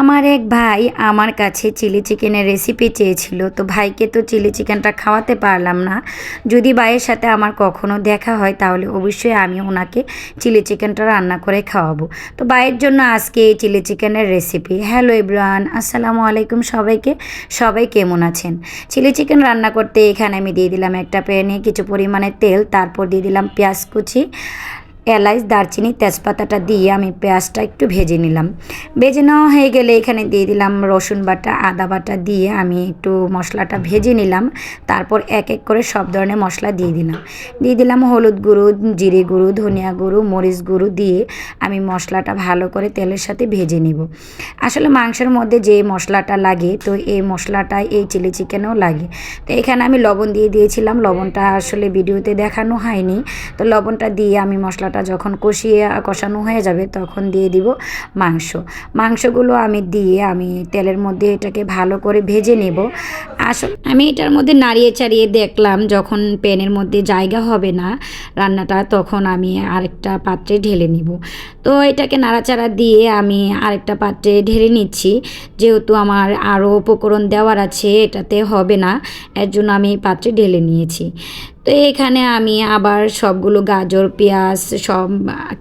আমার এক ভাই আমার কাছে চিলি চিকেনের রেসিপি চেয়েছিল, তো ভাইকে তো চিলি চিকেনটা খাওয়াতে পারলাম না। যদি ভাইয়ের সাথে আমার কখনো দেখা হয়, তাহলে অবশ্যই আমি ওনাকে চিলি চিকেনটা রান্না করে খাওয়াবো। তো ভাইয়ের জন্য আজকে এই চিলি চিকেনের রেসিপি হ্যালো ইব্রান আসসালামু আলাইকুম সবাইকে। সবাই কেমন আছেন? চিলি চিকেন রান্না করতে এখানে আমি দিয়ে দিলাম একটা প্যানে কিছু পরিমাণে তেল, তারপর দিয়ে দিলাম পেঁয়াজ কুচি এলাচ দারচিনি, তেজপাতাটা দিয়ে আমি পেঁয়াজটা একটু ভেজে নিলাম। ভেজে নেওয়া হয়ে গেলে এখানে দিয়ে দিলাম রসুন বাটা, আদা বাটা দিয়ে আমি একটু মশলাটা ভেজে নিলাম। তারপর এক এক করে সব ধরনের মশলা দিয়ে দিলাম। দিয়ে দিলাম হলুদ গুঁড়ো, জিরে গুঁড়ো, ধনিয়া গুঁড়ো, মরিচ গুঁড়ো দিয়ে আমি মশলাটা ভালো করে তেলের সাথে ভেজে নিব। আসলে মাংসের মধ্যে যে মশলাটা লাগে, তো এই মশলাটা, এই চিলি চিকেনেও লাগে। তো এখানে আমি লবণ দিয়ে দিয়েছিলাম। লবণটা আসলে ভিডিওতে দেখানো হয়নি। তো লবণটা দিয়ে আমি মশলাটা যখন কষিয়ে, কষানো হয়ে যাবে তখন দিয়ে দিব মাংস। মাংসগুলো আমি দিয়ে আমি তেলের মধ্যে এটাকে ভালো করে ভেজে নেব। আসলে আমি এটার মধ্যে নাড়িয়ে চাড়িয়ে দেখলাম যখন প্যানের মধ্যে জায়গা হবে না রান্নাটা তখন আমি আরেকটা পাত্রে ঢেলে নিব। তো এটাকে নাড়াচাড়া দিয়ে আমি আরেকটা পাত্রে ঢেলে নিচ্ছি। যেহেতু আমার আরও উপকরণ দেওয়ার আছে, এটাতে হবে না, এর জন্য আমি পাত্রে ঢেলে নিয়েছি। তো এখানে আমি আবার সবগুলো গাজর, পেঁয়াজ, সব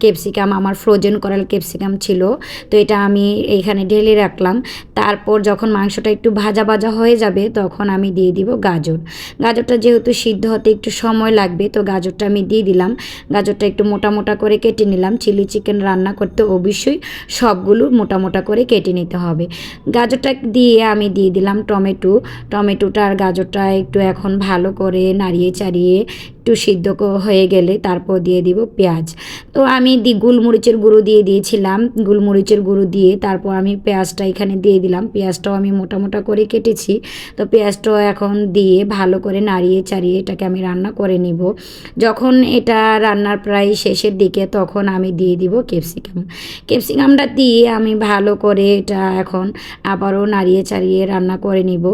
ক্যাপসিকাম আমার ফ্রোজেন করাল ক্যাপসিকাম ছিল। তো এটা আমি এইখানে ঢেলে রাখলাম। তারপর যখন মাংসটা একটু ভাজা ভাজা হয়ে যাবে, তখন আমি দিয়ে দিব গাজর। গাজরটা যেহেতু সিদ্ধ হতে একটু সময় লাগবে, তো গাজরটা আমি দিয়ে দিলাম। গাজরটা একটু মোটা মোটা করে কেটে নিলাম। চিলি চিকেন রান্না করতে অবশ্যই সবগুলো মোটা মোটা করে কেটে নিতে হবে। গাজরটা দিয়ে আমি দিয়ে দিলাম টমেটো। টমেটোটা আর গাজরটা একটু এখন ভালো করে নাড়িয়ে চাড়িয়ে দিয়ে একটু সিদ্ধ হয়ে গেলে তারপর দিয়ে দিব পেঁয়াজ। তো আমি দি গুলমরিচের গুঁড়ো দিয়ে দিয়েছিলাম। গুলমরিচের গুঁড়ো দিয়ে তারপর আমি পেঁয়াজটা এখানে দিয়ে দিলাম। পেঁয়াজটাও আমি মোটা মোটা করে কেটেছি। তো পেঁয়াজটাও এখন দিয়ে ভালো করে নাড়িয়ে চাড়িয়ে এটাকে আমি রান্না করে নিব। যখন এটা রান্নার প্রায় শেষের দিকে তখন আমি দিয়ে দিব ক্যাপসিকাম। ক্যাপসিকামটা দিয়ে আমি ভালো করে এটা এখন আবারও নাড়িয়ে চাড়িয়ে রান্না করে নিব।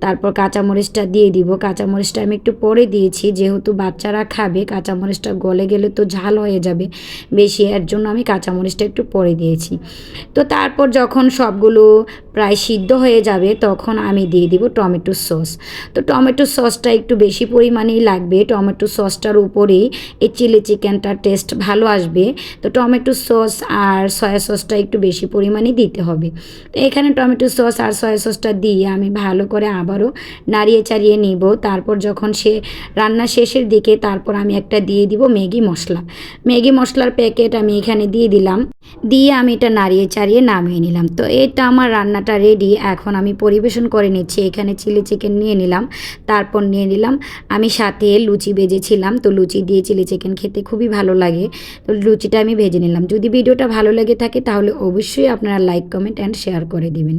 তারপর কাঁচামরিচটা দিয়ে দিব। কাঁচামরিচটা আমি একটু পরে দিয়েছি। যেহেতু বাচ্চারা খাবে কাঁচামরিচটা গলে গেলে তো ঝাল হয়ে যাবে বেশি, এর জন্য আমি কাঁচামরিচটা একটু পরে দিয়েছি। তো তারপর যখন সবগুলো প্রায় সিদ্ধ হয়ে যাবে, তখন আমি দিয়ে দিব টমেটো সস। তো টমেটো সসটা একটু বেশি পরিমাণেই লাগবে। টমেটো সসটার উপরেই এই চিলি চিকেনটার টেস্ট ভালো আসবে। তো টমেটো সস আর সয়া সসটা একটু বেশি পরিমাণে দিতে হবে। তো এখানে টমেটো সস আর সয়া সসটা দিয়ে আমি ভালো করে আবারও নাড়িয়ে চাড়িয়ে নিব। তারপর যখন সে রান্না শেষের দিকে তারপর আমি একটা দিয়ে দিব ম্যাগি মশলা। ম্যাগি মশলার প্যাকেট আমি এখানে দিয়ে দিলাম। দিয়ে আমি এটা নাড়িয়ে চাড়িয়ে নামিয়ে নিলাম। তো এটা আমার রান্নাটা রেডি এখন আমি পরিবেশন করে নিচ্ছি। এখানে চিলি চিকেন নিয়ে নিলাম, তারপর নিয়ে নিলাম। আমি সাথে লুচি ভেজেছিলাম, তো লুচি দিয়ে চিলি চিকেন খেতে খুবই ভালো লাগে। তো লুচিটা আমি ভেজে নিলাম। যদি ভিডিওটা ভালো লেগে থাকে তাহলে অবশ্যই আপনারা লাইক কমেন্ট অ্যান্ড শেয়ার করে দিবেন।